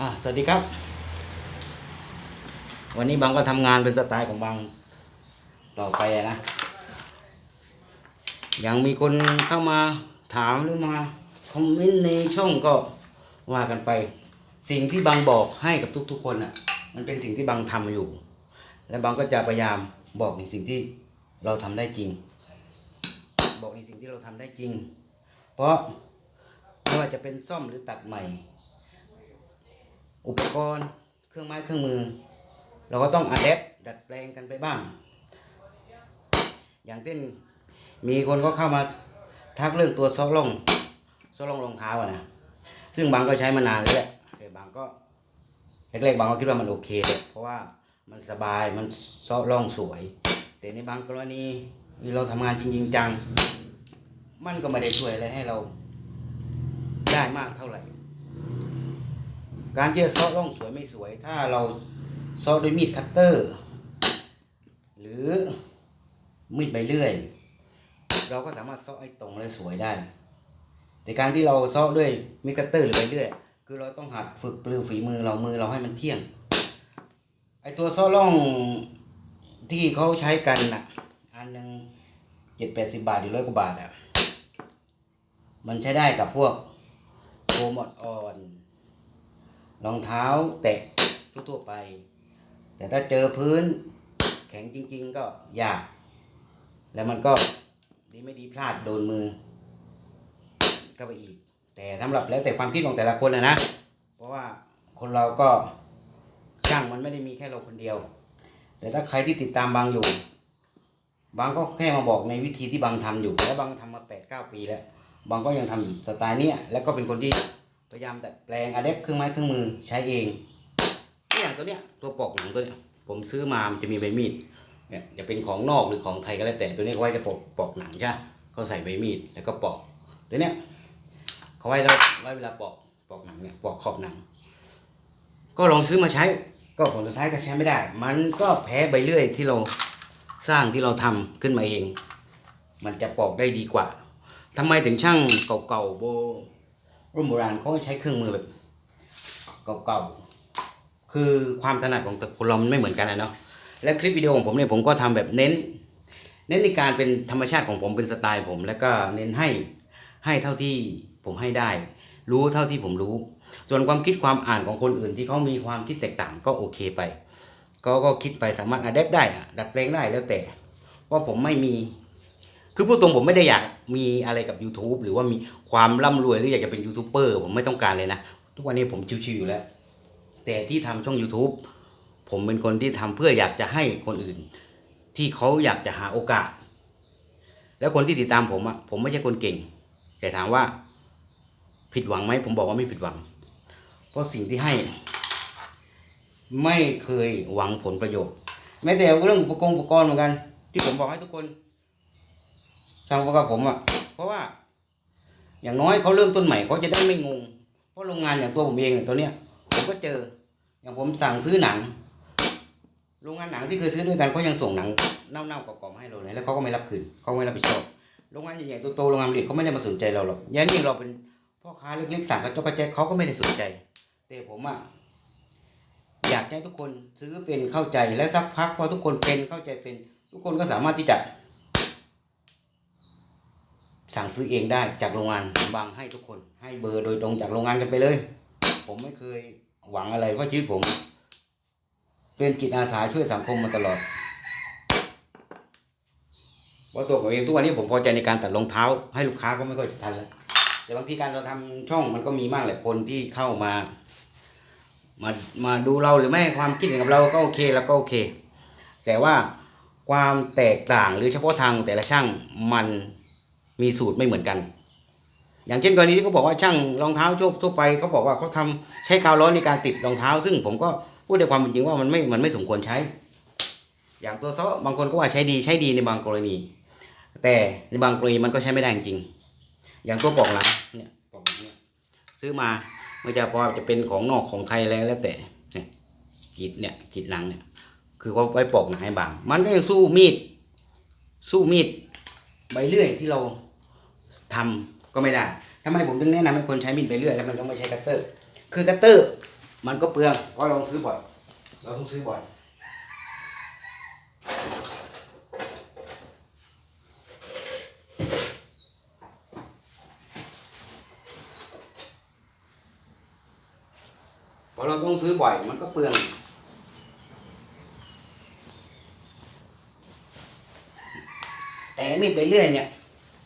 อะสวัสดีครับ วันนี้บางก็ทำงานเป็นสไตล์ของบางต่อไปอะนะ ยังมีคนเข้ามาถามหรือมาคอมเมนต์ในช่องก็ว่ากันไป สิ่งที่บางบอกให้กับทุก ๆ คนอะ มันเป็นสิ่งที่บางทำอยู่ และบางก็จะพยายามบอกในสิ่งที่เราทำได้จริง บอกในสิ่งที่เราทำได้จริง เพราะไม่ว่าจะเป็นซ่อมหรือตัดใหม่ อุปกรณ์ เครื่องไม้เครื่องมือ เราก็ต้องอัดแอปดัดแปลงกันไปบ้าง อย่างเช่นมีคนก็เข้ามาทักเรื่องตัวซอล่องซอล่องรองเท้าอะนะซึ่งบางก็ใช้มานานแล้วแหละแต่บางก็แรกๆบางก็คิดว่ามันโอเคเลยเพราะว่ามันสบายมันซอล่องสวย แต่ในบางกรณีเราทำงานจริงๆจังมันก็ไม่ได้ช่วยอะไรให้เราได้มากเท่าไหร่ การที่จะซอร่องสวยไม่สวย ถ้าเราซอด้วยมีดคัตเตอร์ หรือมีดใบเลื่อย เราก็สามารถซอให้ตรงและสวยได้ แต่การที่เราซอด้วยมีดคัตเตอร์หรือใบเลื่อย คือเราต้องหัดฝึกปลือฝีมือเรามือเราให้มันเที่ยงไอตัวซอร่องที่เขาใช้กันน่ะอันหนึ่งเจ็ดแปดสิบาทหรือร้อยกว่าบาทอะมันใช้ได้กับพวกโฟมอ่อน รองเท้าแตะทั่วไป แต่ถ้าเจอพื้นแข็งจริง ๆ ก็ยาก แล้วมันก็ดีไม่ดีพลาดโดนมือก็ไปอีก แต่สำหรับแล้วแต่ความคิดของแต่ละคนนะนะ เพราะว่าคนเราก็ช่างมันไม่ได้มีแค่เราคนเดียว แต่ถ้าใครที่ติดตามบางอยู่ บางก็แค่มาบอกในวิธีที่บางทำอยู่ และบางทำมาแปดเก้าปีแล้ว บางก็ยังทำอยู่สไตล์เนี้ยแล้วก็เป็นคนที่ พยายามดัดแปลงอะเดปเครื่องไม้เครื่องมือใช้เองที่อย่างตัวเนี้ยตัวปอกหนังตัวเนี้ยผมซื้อมามันจะมีใบมีดเนี่ยจะเป็นของนอกหรือของไทยก็แล้วแต่ตัวนี้เขาไว้จะปอกปอกหนังใช่เขาใส่ใบมีดแล้วก็ปอกตัวเนี้ยเขาไว้แล้วไว้เวลาปอกปอกหนังเนี่ยปอกขอบหนัง ก็ลองซื้อมาใช้ ก็ผลสุดท้ายก็ใช้ไม่ได้ มันก็แพ้ใบเลื่อยที่เราสร้างที่เราทำขึ้นมาเอง มันจะปอกได้ดีกว่าทำไมถึงช่างเก่าๆโบ รุ่นโบราณเขาใช้เครื่องมือแบบเก่าๆคือความถนัดของแต่คนเรามันไม่เหมือนกันนะเนาะและคลิปวิดีโอของผมเนี่ยผมก็ทำแบบเน้น เน้นในการเป็นธรรมชาติของผมเป็นสไตล์ผม แล้วก็เน้นให้ให้เท่าที่ผมให้ได้ รู้เท่าที่ผมรู้ ส่วนความคิดความอ่านของคนอื่นที่เขามีความคิดแตกต่างก็โอเคไปก็ก็คิดไปสามารถอัดแอปได้ดัดแปลงได้แล้วแต่เพราะผมไม่มี คือพูดตรงผมไม่ได้อยาก มีอะไรกับ YouTube หรือว่ามีความร่ำรวยหรืออยากจะเป็นยูทูบเบอร์ผมไม่ต้องการเลยนะ ทุกวันนี้ผมชิวๆอยู่แล้ว แต่ที่ทำช่อง YouTube ผมเป็นคนที่ทำเพื่ออยากจะให้คนอื่น ที่เขาอยากจะหาโอกาส แล้วคนที่ติดตามผมอะผมไม่ใช่คนเก่ง แต่ถามว่า ผิดหวังไหมผมบอกว่าไม่ผิดหวัง เพราะสิ่งที่ให้ ไม่เคยหวังผลประโยชน์แม้แต่เรื่องอุปกรณ์อุปกรณ์เหมือนกัน ที่ผมบอกให้ทุกคน ช่างกับผมอะเพราะว่า อย่างน้อยเขาเริ่มต้นใหม่เขาจะได้ไม่งง เพราะโรงงานอย่างตัวผมเองตัวเนี้ยผมก็เจอ อย่างผมสั่งซื้อหนังโรงงานหนังที่เคยซื้อด้วยกันเขายังส่งหนังเน่าๆกรอบๆให้เราเลยแล้วเขาก็ไม่รับคืนเขาไม่รับผิดชอบโรงงานใหญ่ๆโตๆโรงงานผลิตเขาไม่ได้มาสนใจเราหรอกยันนี่เราเป็นพ่อค้าเล็กๆสั่งกระจกกระแจกเขาก็ไม่ได้สนใจ แต่ผมอะอยากให้ทุกคนซื้อเป็นเข้าใจและสักพักพอทุกคนเป็นเข้าใจเป็น ทุกคนก็สามารถที่จะ สั่งซื้อเองได้จากโรงงานบางให้ทุกคน ให้เบอร์โดยตรงจากโรงงานกันไปเลย ผมไม่เคยหวังอะไรเพราะชีวิตผม เป็นจิตอาสาช่วยสังคมมาตลอดเพราตัวผมเองทุกวันนี้ผมพอใจในการตัดรองเท้า ให้ลูกค้าก็ไม่ค่อยจะทันแล้วแต่บางทีการเราทำช่องมันก็มีมากแหละคนที่เข้ามา มามาดูเราหรือไม่ความคิดเห็นกับเราก็โอเคแล้วก็โอเค แต่ว่าความแตกต่างหรือเฉพาะทางแต่ละช่างมัน มีสูตรไม่เหมือนกัน อย่างเช่นกรณีที่เขาบอกว่าช่างรองเท้าทั่วทั่วไปเขาบอกว่าเขาทำใช้กาวร้อนในการติดรองเท้า ซึ่งผมก็พูดในความเป็นจริงว่ามันไม่ มันไม่สมควรใช้ อย่างตัวซ้อบางคนก็ว่าใช้ดีใช้ดีในบางกรณี แต่ในบางกรณีมันก็ใช้ไม่ได้จริง อย่างตัวปอกหลังเนี่ยปอกเนี้ยซื้อมาไม่จะพอจะเป็นของนอกของไทยแล้วแล้วแต่กีดเนี่ยกีดหลังเนี่ย คือเขาไว้ปอกหนังให้บาง มันก็ยังสู้มีด สู้มีดใบเลื่อยที่เรา ทำก็ไม่ได้ทำไมผมถึงแนะนำให้คนใช้มีดใบเลื่อยแล้วมันต้องไม่ใช้คัตเตอร์ คือคัตเตอร์ มันก็เปลืองเพราะเราต้องซื้อบ่อยเราต้องซื้อบ่อยพอเราต้องซื้อบ่อยมันก็เปลืองแต่มีดไปเรื่อยเนี่ย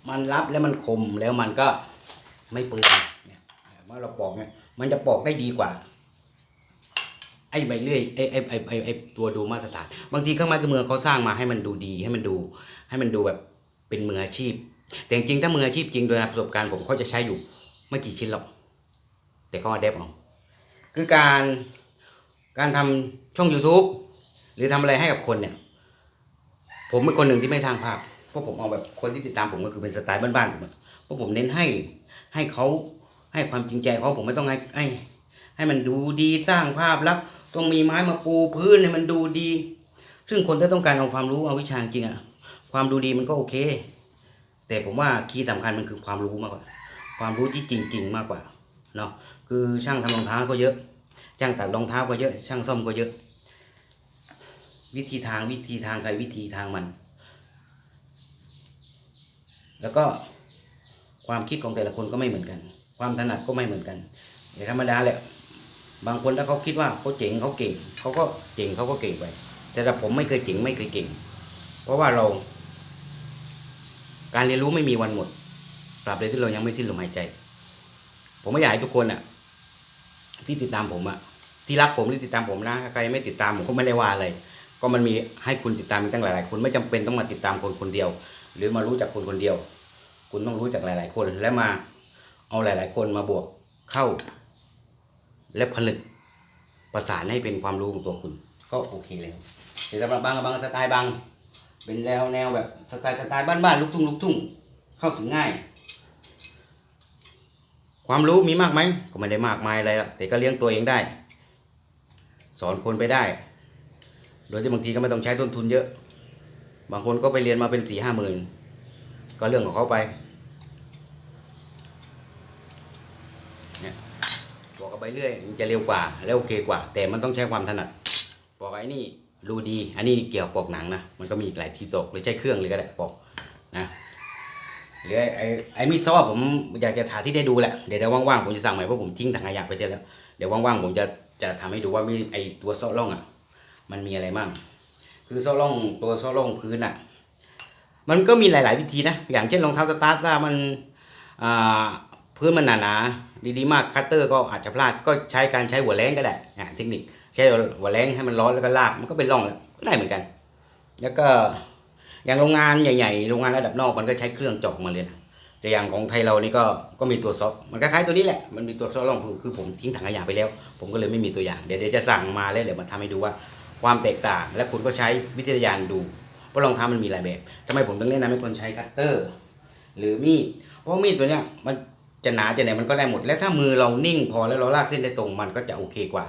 มันรับแล้วมันคมแล้วมันก็ไม่เปลืองเนี่ยเมื่อเราปอกเนี่ยมันจะปอกได้ดีกว่า ไอ้ใบเลื่อยไอ้ไอ้ไอ้ไอ้ไอ้ตัวดูมาตรฐานบางทีเครื่องไม้เครื่องมือเขาสร้างมาให้มันดูดีให้มันดู ให้มันดูแบบเป็นมืออาชีพ แต่จริงๆถ้ามืออาชีพจริงโดยประสบการณ์ผมเขาจะใช้อยู่ไม่กี่ชิ้นหรอก แต่เขาอาเดฟเอาคือการการทำช่อง YouTube หรือทำอะไรให้กับคนเนี่ย ผมเป็นคนหนึ่งที่ไม่สร้างภาพ พราะผมเอาแบบคนที่ติดตามผมก็คือเป็นสไตล์บ้านๆผมเพราะผมเน้นให้ให้เขาให้ความจริงใจเขาผมไม่ต้องให้ให้ให้มันดูดีสร้างภาพลักษณ์ต้องมีไม้มาปูพื้นให้มันดูดี ซึ่งคนที่ต้องการเอาความรู้เอาวิชาจริงอะความดูดีมันก็โอเค แต่ผมว่าคีย์สำคัญมันคือความรู้มากกว่า ความรู้ที่จริง ๆ มากกว่าเนาะคือช่างทำรองเท้าก็เยอะ ช่างตัดรองเท้าก็เยอะ ช่างซ่อมก็เยอะ วิธีทางวิธีทางใครวิธีทางมัน แล้วก็ความคิดของแต่ละคนก็ไม่เหมือนกัน ความถนัดก็ไม่เหมือนกันแต่ธรรมดาแหละบางคนถ้าเขาคิดว่าเขาเจ๋งเขาเก่งเขาก็เจ๋งเขาก็เก่งไปแต่ถ้าผมไม่เคยเจ๋งไม่เคยเก่ง เพราะว่าเรา การเรียนรู้ไม่มีวันหมดตราบใดที่เรายังไม่สิ้นลมหายใจ ผมไม่อยากให้ทุกคนอะ ที่ติดตามผมอะที่รักผมหรือติดตามผมนะใครไม่ติดตามผมก็ไม่ได้ว่าอะไรก็มันมีให้คุณติดตามมีตั้งหลายๆคนไม่จำเป็นต้องมาติดตามคนคนเดียว หรือมารู้จักคนคนเดียว คุณต้องรู้จักหลาย ๆ คนและมาเอาหลาย ๆ คนมาบวกเข้า และผลึกประสานให้เป็นความรู้ของตัวคุณ ก็โอเคเลยแต่สำหรับบางบางสไตล์บาง เป็นแนวแนวแบบสไตล์สไตล์บ้านๆลูกทุ่งลูกทุ่งเข้าถึงง่าย ความรู้มีมากไหมก็ไม่ได้มากมายอะไรแต่ก็เลี้ยงตัวเองได้ สอนคนไปได้ โดยที่บางทีก็ไม่ต้องใช้ต้นทุนเยอะ บางคนก็ไปเรียนมาเป็นสี่ห้าหมื่นก็เรื่องของเขาไปเนี่ยบอกกันไปเรื่อยมันจะเร็วกว่าและโอเคกว่า แต่มันต้องใช้ความถนัดบอกไอ้นี่รูดี อันนี้เกี่ยวกับปอกหนังนะมันก็มีอีกหลายที่ตกหรือใช้เครื่องเลยก็ได้ปอกนะหรือไอ้ไอ้ไอ้มีดซ้อผมอยากจะถ่ายที่ได้ดูแหละเดี๋ยวว่างๆผมจะสั่งใหม่เพราะผมทิ้งถังขยะไปเจอแล้วเดี๋ยวว่างๆผมจะจะทำให้ดูว่ามีไอ้ตัวซ้อร่องอะ มันมีอะไรบ้าง คือโซ้อร่องตัวโซ้อร่องพื้นอะ มันก็มีหลาย ๆ วิธีนะ อย่างเช่นรองเท้าสตาร์ทถ้ามันพื้นมันหนาๆดีๆมากคัตเตอร์ก็อาจจะพลาดก็ใช้การใช้หัวแรงก็ได้เทคนิคใช้หัวแรงให้มันร้อนแล้วก็ลากมันก็เป็นร่องแล้วก็ได้เหมือนกัน แล้วก็อย่างโรงงานใหญ่ๆโรงงานระดับนอกมันก็ใช้เครื่องเจาะมาเลยนะแต่อย่างของไทยเรานี่ก็ก็มีตัวซอฟมันคล้ายๆตัวนี้แหละมันมีตัวซอฟร่องคือคือผมทิ้งถังขยะไปแล้ว ผมก็เลยไม่มีตัวอย่างเดี๋ยวเดี๋ยวจะสั่งมาแล้วเดี๋ยวมาทำให้ดูว่า ความแตกต่าง และคุณก็ใช้วิทยาณดูเพรารองเท้ามันมีหลายแบบทำไมผมต้องแนะนำให้คนใช้คัตเตอร์ หรือมีดเพราะมีดตัวเนี้ยมันจะหนาจะไหนมันก็ได้หมด และถ้ามือเรานิ่งพอแล้วเราลากเส้นได้ตรงมันก็จะโอเคกว่า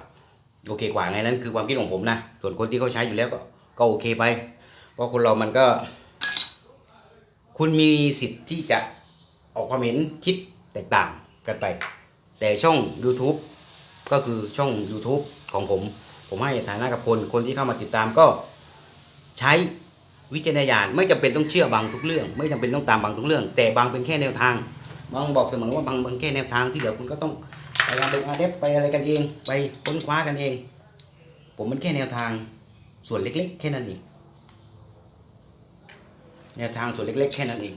โอเคกว่าไงนั่นคือความคิดของผมนะ ส่วนคนที่เขาใช้อยู่แล้วก็ก็โอเคไป เพราะคนเรามันก็ คุณมีสิทธิ์ที่จะออกความเห็นคิดแตกต่างกันไป แต่ช่อง YouTube ก็คือช่อง YouTube ของผม ผมให้ฐานะกับคนคนที่เข้ามาติดตามก็ใช้วิจารณญาณไม่จำเป็นต้องเชื่อบางทุกเรื่อง ไม่จำเป็นต้องตามบางทุกเรื่อง แต่บางเป็นแค่แนวทางบางบอกเสมอว่าบางบางแค่แนวทางที่เหลือคุณก็ต้องไปทำเป็นอาเดฟไปอะไรกันเอง ไปค้นคว้ากันเอง ผมมันแค่แนวทางส่วนเล็ก ๆ แค่นั้นเองแนวทางส่วนเล็ก ๆ แค่นั้นเอง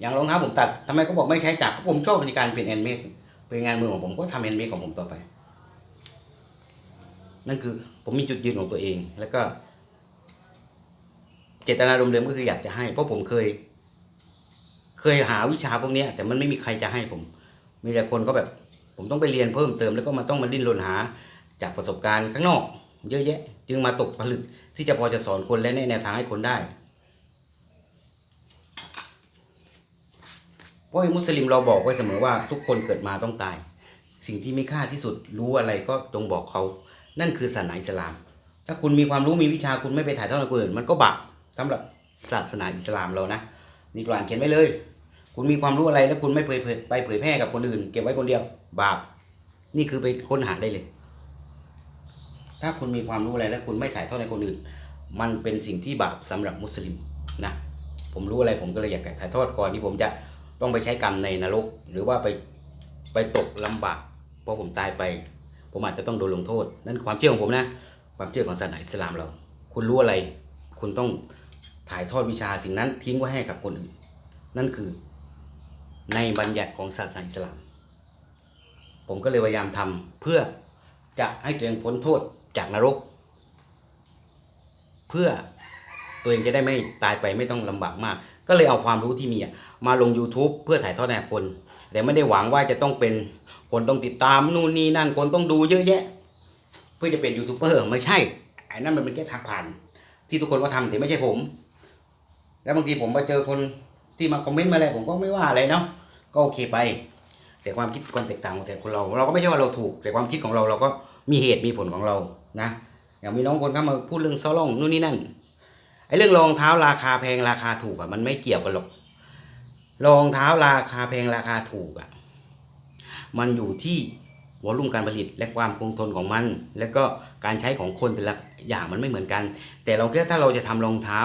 อย่างรองเท้าผมตัดทำไมเขาบอกไม่ใช้จักรเพราผมชอบในการเป็นแอนเมดเป็นงานมือของผมก็ทำแอนเมดของผมต่อไป นั่นคือผมมีจุดยืนของตัวเอง แล้วก็ เจตนารมณ์เดิมก็คืออยากจะให้ เพราะผมเคย เคยหาวิชาพวกนี้แต่มันไม่มีใครจะให้ผม มีแต่คนก็แบบ ผมต้องไปเรียนเพิ่มเติมแล้วก็มาต้องมาดิ้นรนหา จากประสบการณ์ข้างนอก เยอะแยะ จึงมาตกผลึกที่จะพอจะสอนคนและแนะแนวทางให้คนได้เพราะไอ้มุสลิมเราบอกไว้เสมอว่าทุกคนเกิดมาต้องตาย สิ่งที่มีค่าที่สุดรู้อะไรก็จงบอกเขา นั่นคือศาสนาอิสลาม ถ้าคุณมีความรู้มีวิชาคุณไม่ไปถ่ายทอดให้คนอื่นมันก็บาปสำหรับศาสนาอิสลามเรานะมีกลานเขียนไว้เลย คุณมีความรู้อะไรแล้วคุณไม่เผยไปเผยแพร่กับคนอื่น เก็บไว้คนเดียวบาป นี่คือไปค้นหาได้เลย ถ้าคุณมีความรู้อะไรแล้วคุณไม่ถ่ายทอดให้คนอื่น มันเป็นสิ่งที่บาปสำหรับมุสลิมนะผมรู้อะไรผมก็เลยอยากถ่ายทอดก่อนที่ผมจะต้องไปใช้กรรมในนรก หรือว่าไปไปตกลำบากเพราะผมตายไป ผมอาจจะต้องโดนลงโทษ นั่นความเชื่อของผมนะ ความเชื่อของศาสนาอิสลามเรา คุณรู้อะไร คุณต้องถ่ายทอดวิชาสิ่งนั้นทิ้งไว้ให้กับคนอื่น นั่นคือในบัญญัติของศาสนาอิสลาม ผมก็เลยพยายามทำเพื่อจะให้ตัวเองพ้นโทษจากนรก เพื่อตัวเองจะได้ไม่ตายไปไม่ต้องลำบากมาก ก็เลยเอาความรู้ที่มีมาลง YouTube เพื่อถ่ายทอดให้คน แต่ไม่ได้หวังว่าจะต้องเป็น คนต้องติดตามนู่นนี่นั่นคนต้องดูเยอะแยะ เพื่อจะเป็นยูทูบเบอร์ไม่ใช่ไอ้นั่นมันเป็นแค่ทางผ่าน ที่ทุกคนก็ทำแต่ไม่ใช่ผม แล้วบางทีผมมาเจอคนที่มาคอมเมนต์มาอะไรผมก็ไม่ว่าอะไรเนาะก็โอเคไป แต่ความคิดความแตกต่างของแต่คนเรา เราก็ไม่ใช่ว่าเราถูก แต่ความคิดของเราเราก็มีเหตุมีผลของเรานะอย่างมีน้องคนเข้ามาพูดเรื่องซอล่องนู่นนี่นั่นไอ้เรื่องรองเท้าราคาแพงราคาถูกอะมันไม่เกี่ยวกันหรอกรองเท้าราคาแพงราคาถูกอะ มันอยู่ที่วอลุ่มการผลิตและความคงทนของมัน แล้วก็การใช้ของคนแต่ละอย่างมันไม่เหมือนกัน แต่เราแค่ถ้าเราจะทำรองเท้า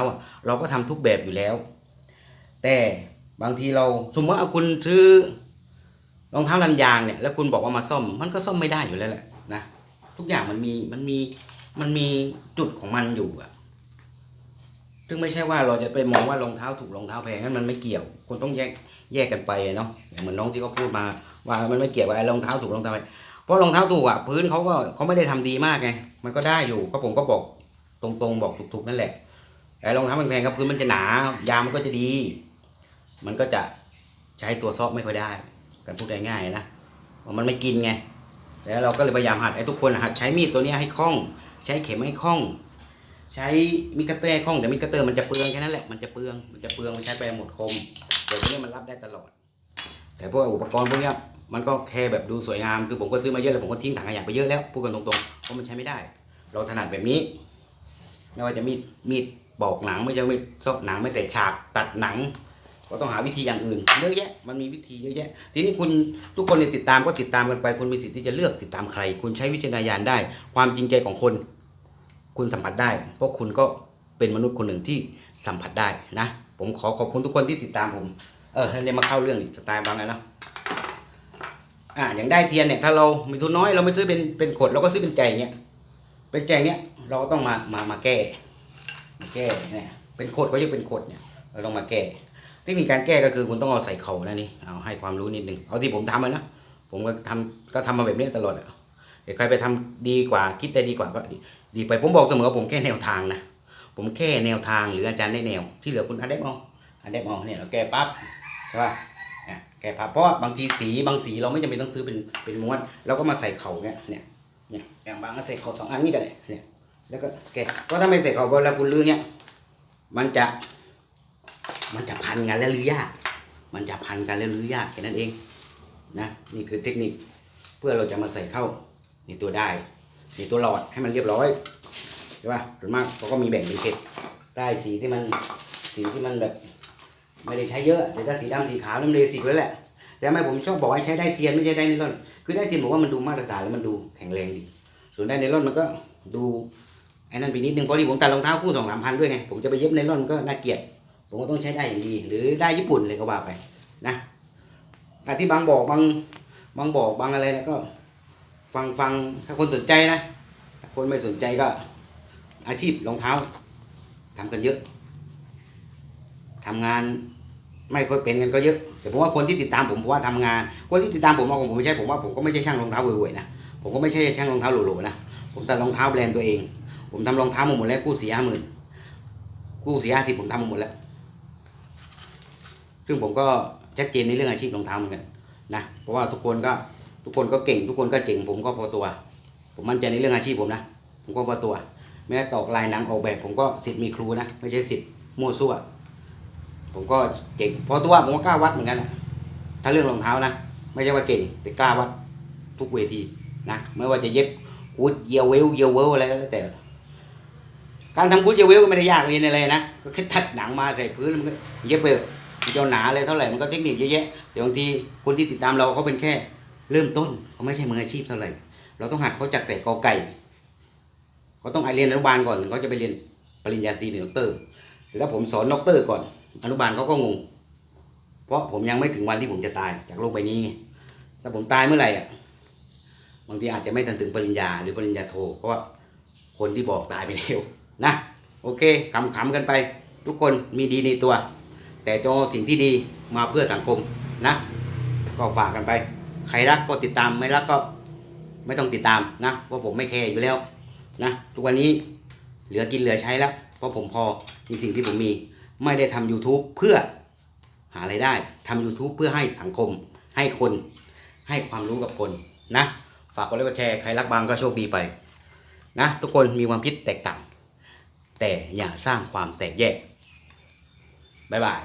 เราก็ทำทุกแบบอยู่แล้ว แต่บางทีเราสมมติว่าคุณซื้อรองเท้าลันยางเนี่ยแล้วคุณบอกว่ามาซ่อม มันก็ซ่อมไม่ได้อยู่แล้วแหละนะทุกอย่างมันมีมันมีมันมีจุดของมันอยู่อะซึ่งไม่ใช่ว่าเราจะไปมองว่ารองเท้าถูกรองเท้าแพงนั้นมันไม่เกี่ยวคุณต้องแยกแยกกันไปเนาะอย่างเหมือนน้องที่เขาพูดมา ว่ามันไม่เกี่ยวกับไอ้รองเท้าถูกรองเท้าแพงเพราะรองเท้าถูกอะพื้นเขาก็เขาไม่ได้ทำดีมากไงมันก็ได้อยู่ก็ผมก็บอกตรงๆบอกถูกๆนั่นแหละไอ้รองเท้าแพงๆครับพื้นมันจะหนายางมันก็จะดี มันก็จะใช้ตัวซอกไม่ค่อยได้กันพูดง่ายๆนะมันไม่กินไงแล้วเราก็เลยพยายามหัดไอ้ทุกคนหัดใช้มีดตัวนี้ให้คล่อง ใช้เข็มให้คล่อง ใช้มิกเตอร์คล่องแต่มิกเตอร์มันจะเปลืองแค่นั้นแหละมันจะเปลืองมันจะเปลืองมันใช้ไปหมดคมแต่ตัวเนี้ยมันรับได้ตลอด แต่พวกอุปกรณ์พวกเนี้ย มันก็แค่แบบดูสวยงามคือผมก็ซื้อมาเยอะแล้วผมก็ทิ้งถังขยะไปเยอะแล้วพูดกันตรงๆเพราะมันใช้ไม่ได้ เราถนัดแบบนี้ไม่ว่าจะมีดมีดปอกหนังไม่ใช่มีดซอกหนังไม่แต่ฉากตัดหนัง ก็ต้องหาวิธีอย่างอื่นเยอะแยะมันมีวิธีเยอะแยะ ทีนี้คุณทุกคนเนี่ยติดตามก็ติดตามกันไปคุณมีสิทธิ์ที่จะเลือกติดตามใคร คุณใช้วิจารณญาณได้ ความจริงใจของคน คุณสัมผัสได้ เพราะคุณก็เป็นมนุษย์คนหนึ่งที่สัมผัสได้นะ ผมขอขอบคุณทุกคนที่ติดตามผม เออเนี่ยมาเข้าเรื่องสไตล์บางไงเนาะ อ่าอย่างได้เทียนเนี่ยถ้าเรามีทุนน้อยเราไม่ซื้อเป็นเป็นขดเราก็ซื้อเป็นแจงเนี่ยเป็นแจงเนี่ยเราก็ต้องมามามาแก้มาแก้เนี่ยเป็นขดก็ยังเป็นขดเนี่ยเราต้องมาแก้เทคนิคการแก้ก็คือคุณต้องเอาใส่เข่านะนี่เอาให้ความรู้นิดนึงเอาที่ผมทำมานะผมก็ทำก็ทำมาแบบนี้ตลอดอะเดี๋ยวใครไปทำดีกว่าคิดได้ดีกว่าก็ดีดีไปผมบอกเสมอว่าผมแค่แนวทางนะผมแค่แนวทางหรืออาจารย์ได้แนว ที่เหลือคุณอันเดบเอาอันเดบเอาเนี่ยเราแก้ปั๊บใช่ป่ะ แก้ปั๊บเพราะว่าบางทีสีบางสีเราไม่จำเป็นต้องซื้อเป็นเป็นม้วนเราก็มาใส่เข่าเนี่ยเนี่ยเนี่ยอย่างบางก็ใส่เข่าสองอันนี้ก็ได้เนี่ยแล้วก็แก้เพราะถ้าไม่ใส่เข่าเวลาคุณลื้อเนี่ยมันจะ มันจะพันกันแล้วหรือยาก มันจะพันกันแล้วหรือยากแค่นั้นเองนะนี่คือเทคนิคเพื่อเราจะมาใส่เข้าในตัวได้ในตัวหลอดให้มันเรียบร้อยใช่ป่ะส่วนมากเขาก็มีแบ่งเป็นเกล็ดได้สีที่มันสีที่มันแบบ ไม่ได้ใช้เยอะแต่ถ้าสีดำสีขาวนั่นเลยสิกแล้วแหละแต่ทำไมผมชอบบอกให้ใช้ได้เทียนไม่ใช่ได้ไนลอนคือได้เทียนผมว่ามันดูมาตรฐานแล้วมันดูแข็งแรงดี ส่วนได้ไนลอนมันก็ดูไอ้นั่นไปนิดนึงเพราะที่ผมตัดรองเท้าคู่สองสามพันด้วยไงผมจะไปเย็บไนลอนก็น่าเกลียดผมก็ต้องใช้ได้อย่างดี หรือได้ญี่ปุ่นเลยก็ว่าไปนะแต่ที่บางบอกบางบางบอกบางอะไรนะก็ ฟังฟังถ้าคนสนใจนะถ้าคนไม่สนใจก็ อาชีพรองเท้าทำกันเยอะทำงาน ไม่ค่อยเป็นกันก็เยอะ แต่ผมว่าคนที่ติดตามผมผมว่าทำงาน คนที่ติดตามผมว่าผมไม่ใช่ผมว่าผมก็ไม่ใช่ช่างรองเท้าเว่ยๆนะผมก็ไม่ใช่ช่างรองเท้าหรูๆนะผมตัดรองเท้าแบรนด์ตัวเอง ผมทำรองเท้ามาหมดแล้วคู่สี่ห้าหมื่นกู้สี่ห้าสิบผมทำมาหมดแล้ว ซึ่งผมก็ชัดเจนในเรื่องอาชีพรองเท้าเหมือนกันนะเพราะว่าทุกคนก็ทุกคนก็เก่ง ทุกคนก็เจ๋งผมก็พอตัว ผมมั่นใจในเรื่องอาชีพผมนะผมก็พอตัว แม้ตอกลายหนังออกแบบ ผมก็สิทธิ์มีครูนะไม่ใช่สิทธิ์มั่วซั่ว ผมก็เก่งพอตัวผมก็กล้าวัดเหมือนกันนะถ้าเรื่องรองเท้านะไม่ใช่ว่าเก่งแต่กล้าวัดทุกเวทีนะไม่ว่าจะเย็บกูดเยียวเวลเยียวเวลอะไรก็แล้วแต่ การทำกูดเยเวลก็ไม่ได้ยากเรียนอะไรนะก็แค่ทัดหนังมาใส่พื้นมันก็เย็บไปเถอหนาอะไรเท่าไหร่มันก็เทคนิคเยอะแยะแต่บางทีคนที่ติดตามเราเขาเป็นแค่ เริ่มต้นเขาไม่ใช่มืออาชีพเท่าไหร่ เราต้องหัดเขาจากแต่กอไก่เขาต้องเรียนอนุบาลก่อนเขาจะไปเรียนปริญญาตรีหรือด็อกเตอร์แต่ถ้าผมสอนด็อกเตอร์ก่อน อนุบาลเขาก็งง เพราะผมยังไม่ถึงวันที่ผมจะตายจากโลกใบนี้ไงถ้าผมตายเมื่อไหร่อะบางทีอาจจะไม่ทันถึงปริญญาหรือปริญญาโทเพราะว่าคนที่บอกตายไปแล้วนะโอเคขำๆกันไป ทุกคนมีดีในตัว แต่ต้องเอาสิ่งที่ดีมาเพื่อสังคมนะ ก็ฝากกันไป ใครรักก็ติดตามไม่รักก็ไม่ต้องติดตามนะเพราะผมไม่แคร์อยู่แล้วนะทุกวันนี้เหลือกินเหลือใช้แล้วเพราะผมพอในสิ่งที่ผมมี ไม่ได้ทำ YouTube เพื่อหาไรายได้ทำ YouTube เพื่อให้สังคม ให้คน ให้ความรู้กับคนนะ ฝากกดไลค์กดแชร์ใครรักบางก็โชคดีไปนะทุกคนมีความคิดแตกต่าง แต่อย่าสร้างความแตกแยกบ๊ายบาย